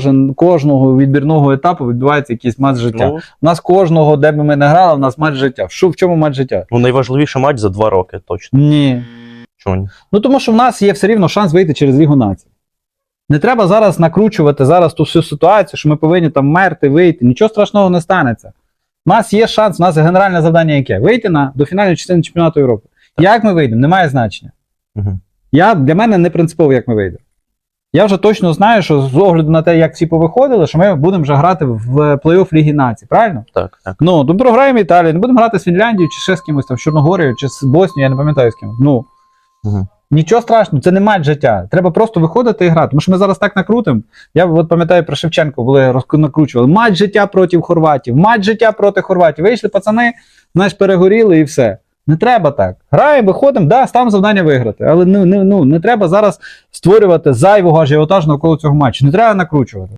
Кожен- Кожного відбірного етапу відбувається якийсь матч життя. Ну, У нас кожного, де би ми не грали, у нас матч життя. Що в чому матч життя? ну найважливіший матч за два роки, точно. Ні. Чого ні? Ну тому що в нас є все рівно шанс вийти через Лігу націй. Не треба зараз накручувати зараз ту всю ситуацію, що ми повинні там мерти, вийти. Нічого страшного не станеться. У нас є шанс, у нас генеральне завдання яке? Вийти на до фінальної частини чемпіонату Європи. Як ми вийдемо, немає значення. Угу. Я, для мене не принципово, як ми вийдемо. Я вже точно знаю, що з огляду на те, як всі повиходили, що ми будемо вже грати в плей-офф Ліги націй, правильно? Так, так. Ну, то програємо Італію, не будемо грати з Фінляндією чи ще з кимось там, з Чорногорією, чи з Боснією, я не пам'ятаю з ким. Ну, Угу. Нічого страшного, це не матч життя. Треба просто виходити і грати. Тому що ми зараз так накрутимо. Я от пам'ятаю про Шевченко, були накручували. Матч життя проти Хорватів, матч життя проти Хорватів. Вийшли пацани, знаєш, перегоріли і все. Не треба так. Граємо, виходимо, да, ставимо завдання виграти. Але ну, не, ну, не треба зараз створювати зайвого ажіотажу навколо цього матчу. Не треба накручувати.